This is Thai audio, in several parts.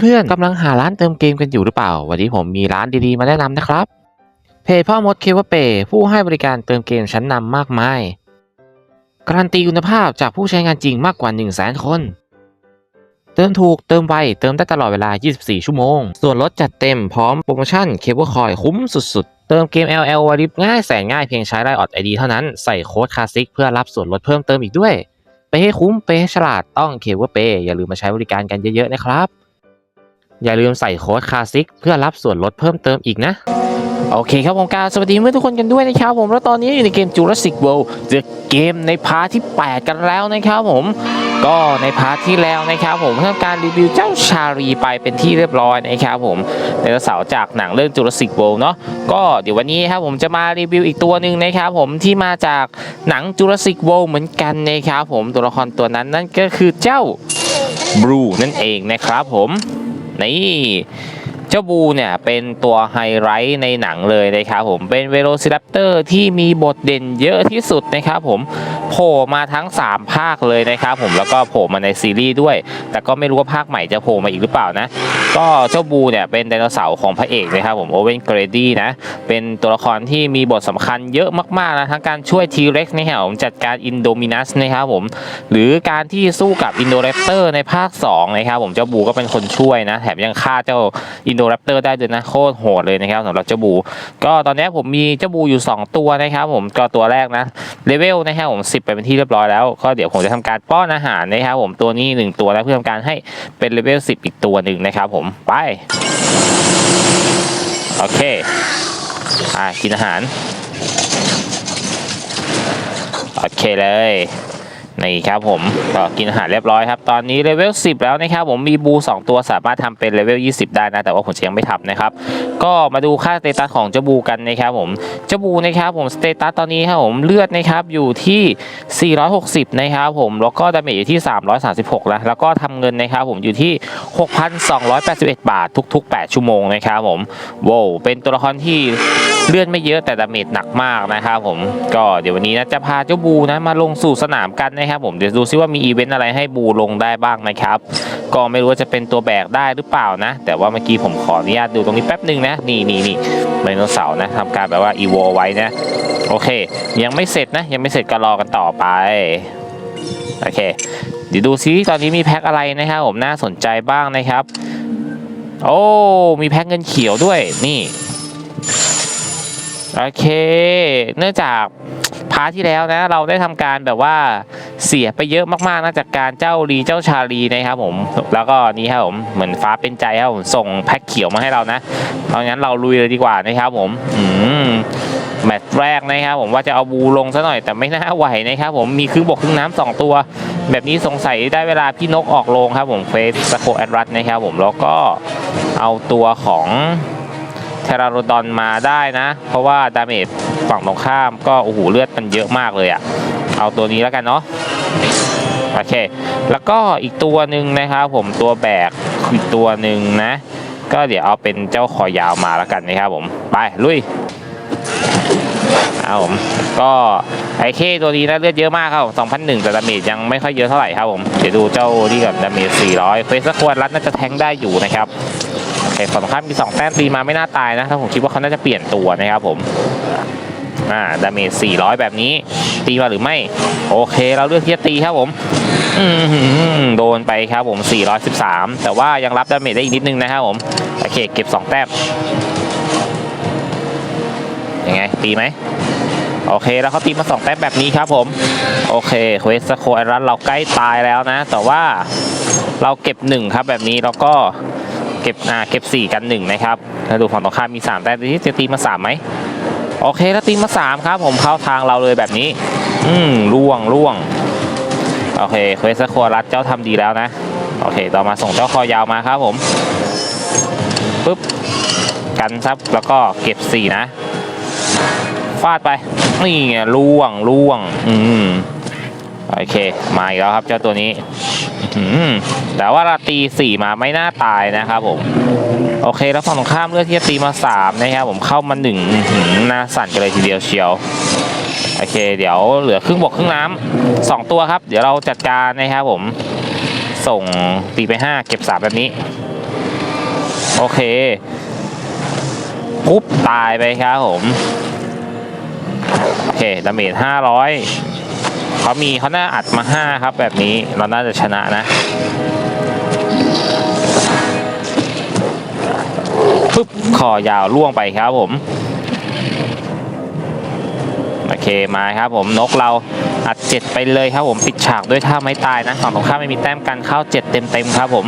เพื่อนๆกำลังหาร้านเติมเกมกันอยู่หรือเปล่า วันนี้ผมมีร้านดีๆมาแนะนำนะครับ เพจพ่อมดเคเวเปผู้ให้บริการเติมเกมชั้นนำมากมาย การันตีคุณภาพจากผู้ใช้งานจริงมากกว่า 1 0 0 0 0แสนคน เติมถูกเติมไว เติมได้ตลอดเวลา 24 ชั่วโมง ส่วนลดจัดเต็มพร้อมโปรโมชั่นเคเบิลคอยคุ้มสุดๆ เติมเกม LL วาริบง่ายแสนง่ายเพียงใช้ไลน์ออดไอดีเท่านั้นใส่โค้ดคาซิกเพื่อรับส่วนลดเพิ่มเติมอีกด้วย ไปให้คุ้มไปให้ฉลาดต้องเคเบิลเปอย่าลืมมาใช้บริการกันเยอะๆนะครับ อย่าลืมใส่โค้ดคาซิกเพื่อรับส่วนลดเพิ่มเติมอีกนะ โอเคครับผมการสวัสดีเพื่อนทุกคนกันด้วยนะครับผม แล้วตอนนี้อยู่ในเกม Jurassic World The เกมในพาร์ทที่ 8 กันแล้วนะครับผม ก็ในพาร์ทที่แล้วนะครับผมทำการรีวิวเจ้าชารีไปเป็นที่เรียบร้อยนะครับผมไดโนเสาจากหนังเรื่อง Jurassic World เนาะก็เดี๋ยววันนี้ครับผมจะมารีวิวอีกตัวหนึ่งนะครับผมที่มาจากหนัง Jurassic World เหมือนกันนะครับผมตัวละครตัวนั้นนั่นก็คือเจ้าบรูนั่นเองนะครับผม นี่เจ้าบูเนี่ยเป็นตัวไฮไลท์ในหนังเลยนะครับผมเป็นเวโรซิรัปเตอร์ที่มีบทเด่นเยอะที่สุดนะครับผม โผล่มาทั้ง 3 ภาคเลยนะครับผมแล้วก็โผล่มาในซีรีส์ด้วย แต่ก็ไม่รู้ว่าภาคใหม่จะโผล่มาอีกหรือเปล่านะ ก็เจ้าบูเนี่ยเป็นไดโนเสาร์ของพระเอกนะครับผมโอเวนเกรดี้นะ เป็นตัวละครที่มีบทสำคัญเยอะมากๆนะทั้งการช่วยทีเร็กนะครับผมจัดการอินโดมินัสนะครับผมหรือการที่สู้กับอินโดแรปเตอร์ในภาค 2 นะครับผมเจ้าบูก็เป็นคนช่วยนะ แถมยังฆ่าเจ้าอินโดแรปเตอร์ได้ด้วยนะโคตรโหดเลยนะครับสำหรับเจ้าบู ก็ตอนนี้ผมมีเจ้าบูอยู่ 2 ตัวนะครับผมก็ตัวแรกนะเลเวลนะครับผม10ไปเป็นที่เรียบร้อยแล้ว ก็เดี๋ยวผมจะทำการป้อนอาหารนะครับผมตัวนี้ 1 ตัวแล้วเพื่อทำการให้เป็นเลเวล10 อีกตัวหนึ่งนะครับผมไปโอเคอ่ากินอาหารโอเคเลย นี่ครับผมก็กินอาหารเรียบร้อยครับ ตอนนี้เลเวล10 แล้วนะครับผมมีบู 2 ตัวสามารถทำเป็นเลเวล20 ได้นะ แต่ว่าผมยังไม่ทำนะครับ ก็มาดูค่าสเตตัสของเจ้าบูกันนะครับผมเจ้าบูนะครับผมสเตตัสตอนนี้ครับผมเลือดนะครับอยู่ที่ 460 นะครับผมแล้วก็ดาเมจอยู่ที่ 336 แล้วแล้วก็ทำเงินนะครับผมอยู่ที่ 6,281 บาททุก ๆ 8 ชั่วโมงนะครับผมโว้เป็นตัวละครที่เลือดไม่เยอะแต่ดาเมจหนักมากนะครับผมก็เดี๋ยววันนี้นะจะพาเจ้าบูนะมาลงสู่สนามกันนะครับครับผมเดี๋ยวดูซิว่ามีอีเวนต์อะไรให้บูลงได้บ้างนะครับ ก็ไม่รู้ว่าจะเป็นตัวแบกได้หรือเปล่านะ แต่ว่าเมื่อกี้ผมขออนุญาตดูตรงนี้แป๊บหนึ่งนะ นี่นี่นี่ไดโนเสาร์นะทำการแบบว่าอีโวไว้นะ โอเค ยังไม่เสร็จนะ ยังไม่เสร็จก็รอกันต่อไป โอเค เดี๋ยวดูซิตอนนี้มีแพ็คอะไรนะครับผมน่าสนใจบ้างนะครับ โอ้ มีแพ็คเงินเขียวด้วยนี่ โอเค เนื่องจาก พาร์ทที่แล้วนะเราได้ทำการแบบว่าเสียไปเยอะมากๆนะจากการเจ้าลีเจ้าชาลีนะครับผม แล้วก็นี่ครับผมเหมือนฟ้าเป็นใจครับผมส่งแพ็คเขียวมาให้เรานะเพราะงั้นเราลุยเลยดีกว่านะครับผมอืมแมตช์แรกนะครับผมว่าจะเอาบูลงซะหน่อยแต่ไม่น่าไหวนะครับผมมีครึ่งบกครึ่งน้ำสองตัว แบบนี้สงสัยได้เวลาพี่นกออกโรงครับผมเฟสสโคแอดรัสนะครับผมแล้วก็เอาตัวของเทราโรดอนมาได้นะ เพราะว่าดาเมจ ฝั่งตรงข้ามก็โอ้โหเลือดมันเยอะมากเลยอะ่ะ เอาตัวนี้แล้วกันเนาะโอเค แล้วก็อีกตัวหนึ่งนะครับผมตัวแบกอีกตัวหนึ่งนะ ก็เดี๋ยวเอาเป็นเจ้าคอยาวมาแล้วกันนะครับผมไปลุยเอาผมก็ไอเคตัวนี้นะเลือดเยอะมากครับผม2001แต่ดาเมจยังไม่ค่อยเยอะเท่าไหร่ครับผม เดี๋ยวดูเจ้านี่กับดาเมจ400 เฟสควรรัดน่าจะแทงได้อยู่นะครับโอเคฝั่งตรงข้ามมี 2 แต้มตีมาไม่น่าตายนะ ถ้าผมคิดว่าเขาน่าจะเปลี่ยนตัวนะครับผม อ่าดาเมจ400 แบบนี้ ตีมาหรือไม่ โอเค เราเลือกที่จะตีครับผมโดนไปครับผม 413 แต่ว่ายังรับดาเมจได้อีกนิดนึงนะครับผม โอเค เก็บ 2 แต้มยังไง ตีไหมโอเค แล้วเขาตีมา 2 แต้มแบบนี้ครับผม โอเคเควสโคไอรันเราใกล้ตายแล้วนะ แต่ว่าเราเก็บ 1 ครับแบบนี้แล้วก็เก็บอ่าเก็บ 4 กัน 1 นะครับถ้าดูฝั่งตรงข้ามมี 3 แต่ที่จะตีมา 3 ไหม โอเคแล้วตีมา3ครับ ผมเข้าทางเราเลยแบบนี้ อืมล่วงล่วง โอเคเควสโครัสเจ้าทำดีแล้วนะ โอเค ต่อมาส่งเจ้าคอยาวมาครับผมปุ๊บกันซับแล้วก็เก็บ4นะ ฟาดไป นี่ไงล่วงล่วง อืมโอเค มาอีกแล้วครับเจ้าตัวนี้ แต่ว่าเราตีสี่มาไม่น่าตายนะครับผม โอเคแล้วฝั่งตรงข้ามเลือกที่จะตีมาสามนะครับผมเข้ามาหนึ่งหือหน้าสั่นกันเลยทีเดียวเชียวโอเค เดี๋ยวเหลือครึ่งบกครึ่งน้ำสองตัวครับ เดี๋ยวเราจัดการนะครับผม ส่งตีไปห้าเก็บสามแบบนี้ โอเคปุ๊บตายไปครับผม โอเคดาเมจห้าร้อย เขามีเขาหน่าอัดมาห้าครับ แบบนี้เราน่าจะชนะนะปุ๊บคอยาวล่วงไปครับผม โอเคมาครับผมนกเราอัดเจ็ดไปเลยครับผมปิดฉากด้วยท่าไม้ตายนะฝั่งตรงข้ามไม่มีแต้มกันเข้าเจ็ดเต็มเต็มๆครับผม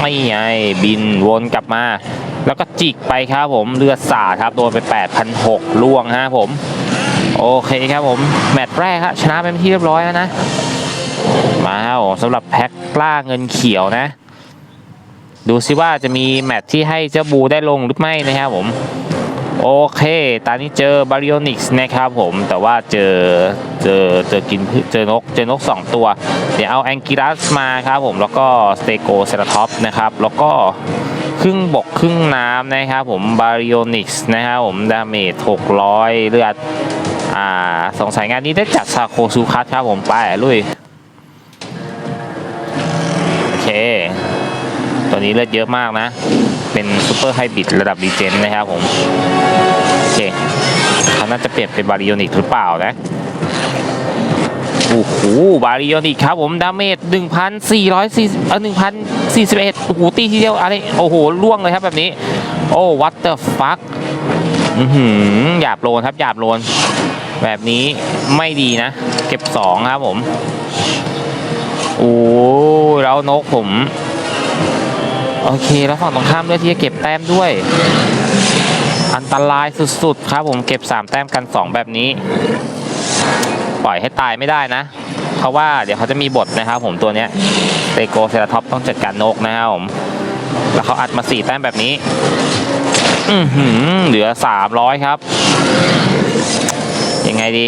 ไม่ไงบินวนกลับมา แล้วก็จิกไปครับผมเลือดสาดครับโดนไป8,600ล่วงฮะผม โอเคครับผมแมตช์แรกครับชนะไปเป็นที่เรียบร้อยแล้วนะ มาครับสำหรับแพ็คกล้าเงินเขียวนะ ดูซิว่าจะมีแมตช์ที่ให้เจ้าบูได้ลงหรือไม่นะครับผม โอเค ตอนนี้เจอบาริโอนิกส์นะครับผมแต่ว่าเจอเจอเจอกินเจอนกเจอนก 2 ตัว เดี๋ยวเอาแองกิรัสมาครับผมแล้วก็สเตโกเซราท็อปนะครับแล้วก็ครึ่งบกครึ่งน้ำนะครับผมบาริโอนิกส์นะครับผมดาเมจ600 เลือด อ่าสงสัยงานนี้ได้จัดซาโคซูคัสครับผมไปลุยโอเค ตัวนี้เลือดเยอะมากนะ เป็นซูเปอร์ไฮบริดระดับดีเจนนะครับผม โอเคเขาน่าจะเปลี่ยนเป็นบาริโอนิกหรือเปล่านะโอ้โห บาริโอนิกครับผม ดาเมจ1,440เอ่อ1,041โอ้โหตีทีเดียวอะไร โอ้โห ล่วงเลยครับแบบนี้ โอ้ what the fuck อือหือหยาบโลนครับหยาบโลน แบบนี้ไม่ดีนะ เก็บ2ครับผม โอ้แล้วนกผม โอเค แล้วฝั่งตรงข้ามด้วยที่จะเก็บแต้มด้วย อันตรายสุดๆ ครับผมเก็บ 3 แต้มกัน 2 แบบนี้ ปล่อยให้ตายไม่ได้นะ เพราะว่าเดี๋ยวเขาจะมีบทนะครับผมตัวเนี้ยเตโกเซราท็อปต้องจัดการนกนะครับผม แล้วเขาอัดมา 4 แต้มแบบนี้ อือหือเหลือ 300 ครับ ยังไงดี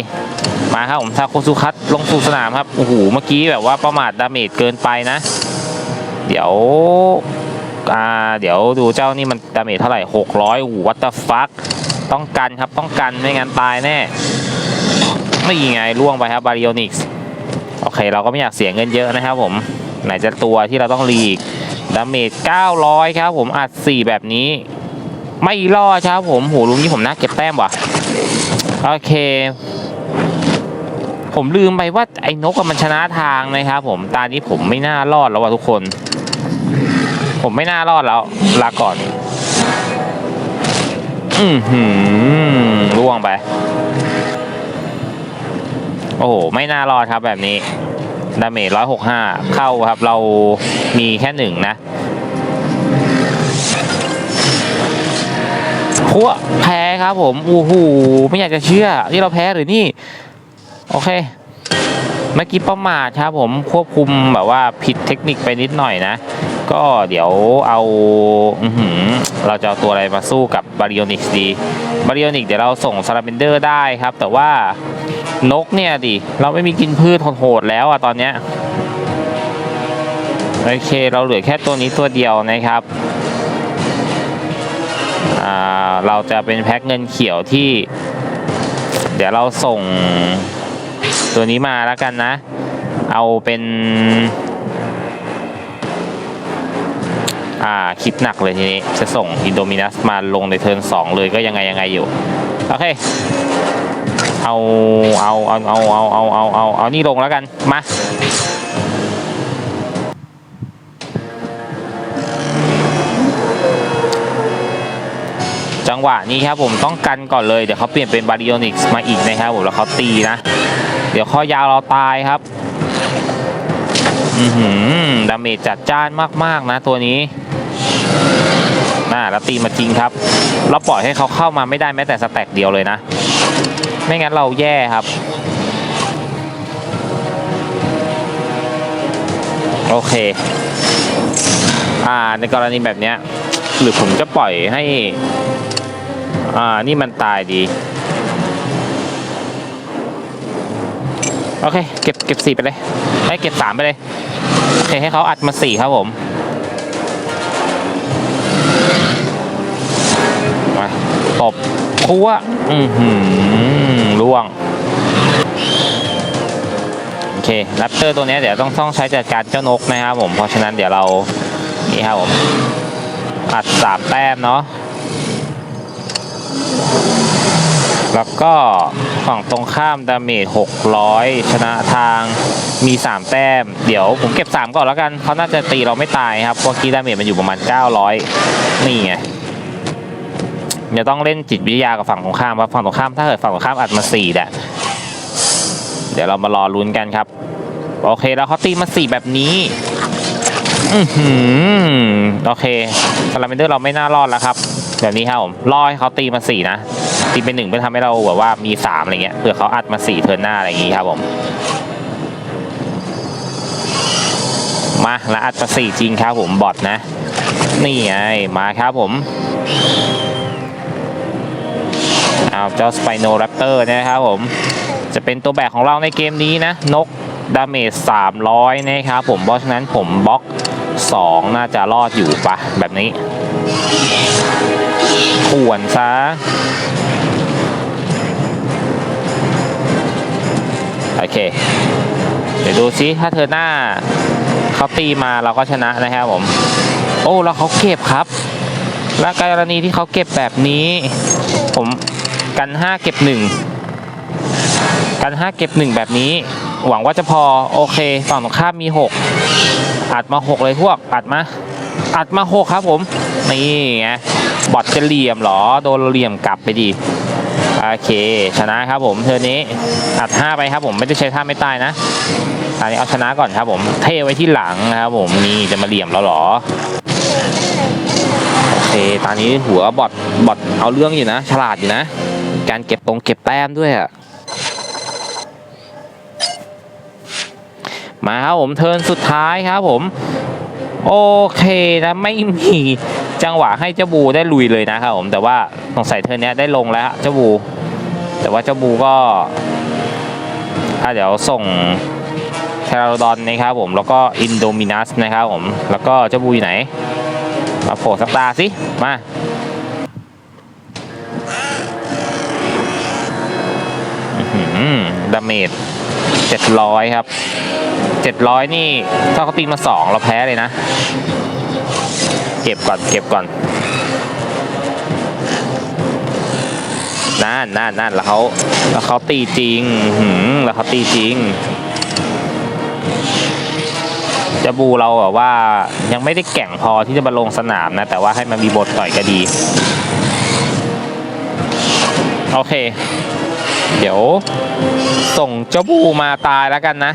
มาครับผมซาโคซุคัตลงสู่สนามครับโอ้โหเมื่อกี้แบบว่าประมาทดาเมจเกินไปนะ เดี๋ยวอ่าเดี๋ยวดูเจ้านี่มันดาเมจเท่าไหร่600โอ้โหวัตตฟักต้องกันครับต้องกันไม่งั้นตายแน่ไม่ยังไงล่วงไปครับบาริโอนิกส์โอเค เราก็ไม่อยากเสียเงินเยอะนะครับผมไหนจะตัวที่เราต้องรีกดาเมจ900 ครับผมอัด 4 แบบนี้ ไม่รอดครับผมโหลุงนี้ผมน่าเก็บแต้มว่ะ โอเค ผมลืมไปว่าไอ้นกมันชนะทางนะครับผมตอนนี้ผมไม่น่ารอดแล้วว่ะทุกคน ผมไม่น่ารอดแล้ว ลาก่อน อือหือล่วงไป โอ้โห ไม่น่ารอดครับแบบนี้ดาเมจร้อยหกห้าเข้าครับ เรามีแค่หนึ่งนะ พวกแพ้ครับผมโอ้โหไม่อยากจะเชื่อที่เราแพ้หรือนี่ โอเคเมื่อกี้ประมาทครับผมควบคุมแบบว่าผิดเทคนิคไปนิดหน่อยนะ ก็เดี๋ยวเอาอเราจะเอาตัวอะไรมาสู้กับบาริโอนิกดีบาริโอนิกเดี๋ยวเราส่งซาลาเบนเดอร์ได้ครับ แต่ว่านกเนี่ยดิ เราไม่มีกินพืชโหดแล้วอะตอนเนี้ยโอเค เราเหลือแค่ตัวนี้ตัวเดียวนะครับอ่า เราจะเป็นแพ็คเงินเขียวที่ เดี๋ยวเราส่งตัวนี้มาแล้วกันนะ เอาเป็น อ่าคลิปหนักเลยทีนี้ จะส่งอินโดมินัสมาลงในเทิร์นสองเลยก็ยังไงยังไงอยู่ โอเค เอา เอา เอา เอา เอา เอา เอา เอา เอา นี่ลงแล้วกัน มา จังหวะนี้ครับผมต้องกันก่อนเลยเดี๋ยวเขาเปลี่ยนเป็นบาริโอนิกส์มาอีกนะครับผมแล้วเขาตีนะ เดี๋ยวข้อยาวเราตายครับอือหือดาเมจจัดจ้านมากๆนะตัวนี้น่าแล้วตีมาจริงครับ เราปล่อยให้เขาเข้ามาไม่ได้แม้แต่สแต็กเดียวเลยนะ ไม่งั้นเราแย่ครับโอเค อ่า ในกรณีแบบเนี้ย หรือผมจะปล่อยให้ อ่า นี่มันตายดี โอเค เก็บเก็บสี่ไปเลยให้เก็บสามไปเลย โอเค ให้เขาอัดมาสี่ครับผมมาตบพัวอือหือล่วง โอเคแรปเตอร์ตัวนี้เดี๋ยวต้องต้องใช้จัดการเจ้านกนะครับผม เพราะฉะนั้นเดี๋ยวเรา นี่ครับผม อัดสามแต้มเนาะ แล้วก็ฝั่งตรงข้ามดาเมจ600 ชนะทางมี 3 แต้ม เดี๋ยวผมเก็บ 3 ก่อนแล้วกันเขาน่าจะตีเราไม่ตายครับเพราะกี้ดาเมจมันอยู่ประมาณ 900 นี่ไงเดี๋ยวต้องเล่นจิตวิทยากับฝั่งตรงข้ามครับฝั่งตรงข้ามถ้าเกิดฝั่งตรงข้ามอัดมา4แหละเดี๋ยวเรามารอลุ้นกันครับ โอเคแล้วเขาตีมา 4 แบบนี้อือหือโอเคสลาเมนเดอร์เราไม่น่ารอดแล้วครับ แบบนี้ครับผมรอให้เขาตีมาสี่นะ ตีเป็นหนึ่งเพื่อทำให้เราแบบว่ามีสามอะไรเงี้ยเผื่อเขาอัดมาสี่เทิร์นหน้าอะไรอย่างงี้ครับผมมาแล้วอัดมาสี่จริงครับผมบอทนะ นี่ไงมาครับผมเอาเจ้าสไปโนแรปเตอร์นะครับผม จะเป็นตัวแบกของเราในเกมนี้นะ นกดาเมจ300 นะครับผมเพราะฉะนั้นผมบล็อก 2 น่าจะรอดอยู่ปะแบบนี้ขวนซะ เค เดี๋ยวดูซิถ้าเธอหน้าเขาตีมาเราก็ชนะนะครับผม โอ้แล้วเขาเก็บครับและกรณีที่เขาเก็บแบบนี้ ผมกัน 5 เก็บ 1 กัน 5 เก็บ 1 แบบนี้ หวังว่าจะพอโอเคฝั่งตรงข้ามมี 6 อัดมา 6 เลยพวก อัดมา อัดมา 6 ครับผม นี่ไงบอทจะเหลี่ยมเหรอ โดนเหลี่ยมกลับไปดี โอเค ชนะครับผมเทอร์นี้อัด5ไปครับผมไม่ได้ใช้ท่าไม่ตายนะตอนนี้เอาชนะก่อนครับผม เทไว้ที่หลังนะครับผมนี่จะมาเหลี่ยมเราหรอโอเคตอนนี้หัวบอทบอทเอาเรื่องอยู่นะ ฉลาดอยู่นะ การเก็บตรงเก็บแต้มด้วยอะมาครับผมเทินสุดท้ายครับผม โอเคนะไม่มี จังหวะให้เจ้าบูได้ลุยเลยนะครับผมแต่ว่าสงสัยเทิร์นเนี้ยได้ลงแล้วเจ้าบู แต่ว่าเจ้าบูก็อะเดี๋ยวส่งเทราดอนนะครับผมแล้วก็อินโดมินัสนะครับผมแล้วก็เจ้าบูอยู่ไหน มาโผล่สักตาสิมาดาเมจเจ็ดร้อยครับเจ็ดร้อยนี่ ถ้าเขาตีมาสองเราแพ้เลยนะ เก็บก่อน เก็บก่อนนั่นนั่นนั่นแล้วเขาแล้วเขาตีจริงหืมแล้วเขาตีจริงจะบูเราแบบว่ายังไม่ได้แก่งพอที่จะมาลงสนามนะ แต่ว่าให้มันมีบทต่อยก็ดี โอเค เดี๋ยว ส่งเจ้าบูมาตายแล้วกันนะ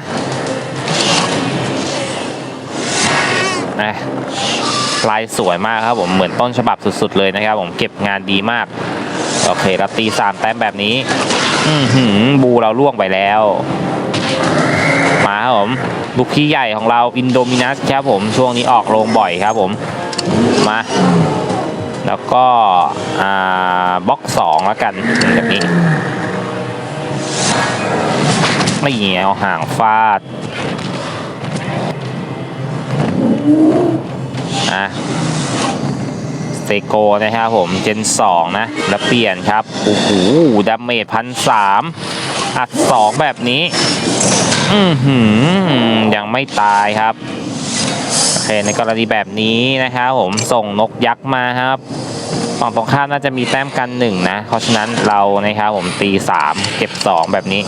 นะ ลายสวยมากครับผมเหมือนต้นฉบับสุดๆเลยนะครับ ผมเก็บงานดีมาก โอเคเราตีสามแต้มแบบนี้ อืหืบูเราล่วงไปแล้ว มาครับผมลูกพี่ใหญ่ของเราอินโดมินัสครับผมช่วงนี้ออกโรงบ่อยครับผมมาแล้วก็บล็อกสองแล้วกันแบบนี้ไม่เงี้ยเอาห่างฟาด อะเซโกนะครับผมเจน2 นะ แล้วเปลี่ยนครับ โอ้โหดาเมจพันสามอัด2แบบนี้ อือหือ ยังไม่ตายครับ โอเค ในกรณีแบบนี้นะครับผมส่งนกยักษ์มาครับฝั่งตรงข้ามน่าจะมีแต้มกันหนึ่งนะ เพราะฉะนั้นเรานะครับผมตี3เก็บ2แบบนี้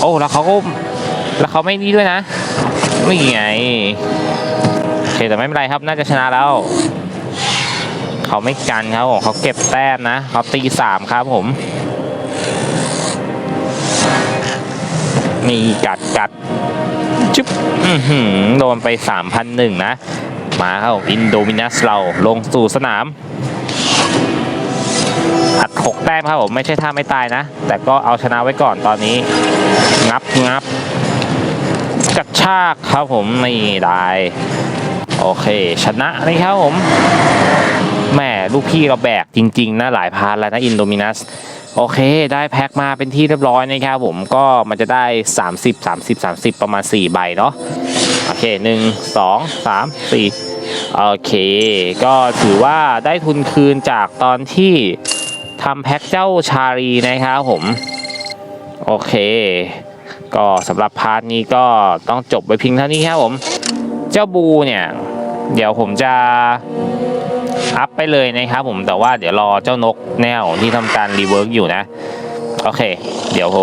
โอ้ แล้วเขาก็แล้วเขาไม่นี่ด้วยนะนี่ไง แต่ไม่เป็นไรครับน่าจะชนะแล้ว เขาไม่กันครับผมเขาเก็บแต้มนะเขาตีสามครับผมนี่กัดกัดจุ๊บโดนไปสามพันหนึ่งนะ มาครับผมอินโดมินัสเราลงสู่สนามอัดหกแต้มครับผมไม่ใช่ท่าไม่ตายนะ แต่ก็เอาชนะไว้ก่อนตอนนี้ งับงับกระชากครับผมนี่ได้ โอเค ชนะนี่ครับผมแหมลูกพี่เราแบกจริง ๆ นะหลายพาร์ทแล้วนะอินโดมินัสโอเค ได้แพ็คมาเป็นที่เรียบร้อยนะครับผมก็มันจะได้ 30 30 30 ประมาณ 4 ใบเนาะโอเค 1 2 3 4 โอเค ก็ถือว่าได้ทุนคืนจากตอนที่ทำแพ็คเจ้าชาลีนะครับผม โอเค ก็สำหรับพาร์ทนี้ก็ต้องจบไปเพียงเท่านี้ครับผม เจ้าบูเนี่ย เดี๋ยวผมจะอัพไปเลยนะครับผมแต่ว่าเดี๋ยวรอเจ้านกแนวที่ทำการรีเวิร์กอยู่นะ โอเค เดี๋ยวโห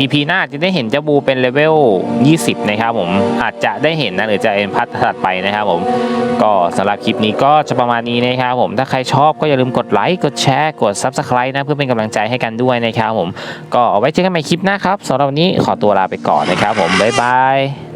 EP หน้าจะได้เห็นเจ้าบูเป็นเลเวล 20 นะครับผมอาจจะได้เห็นนะหรือจะเป็นพัฒถัดไปนะครับผมก็สำหรับคลิปนี้ก็จะประมาณนี้นะครับผมถ้าใครชอบก็อย่าลืมกดไลค์กดแชร์กด Subscribe นะเพื่อเป็นกำลังใจให้กันด้วยนะครับผมก็เอาไว้เจอกันใหม่คลิปหน้าครับสำหรับวันนี้ขอตัวลาไปก่อนนะครับผมบ๊ายบาย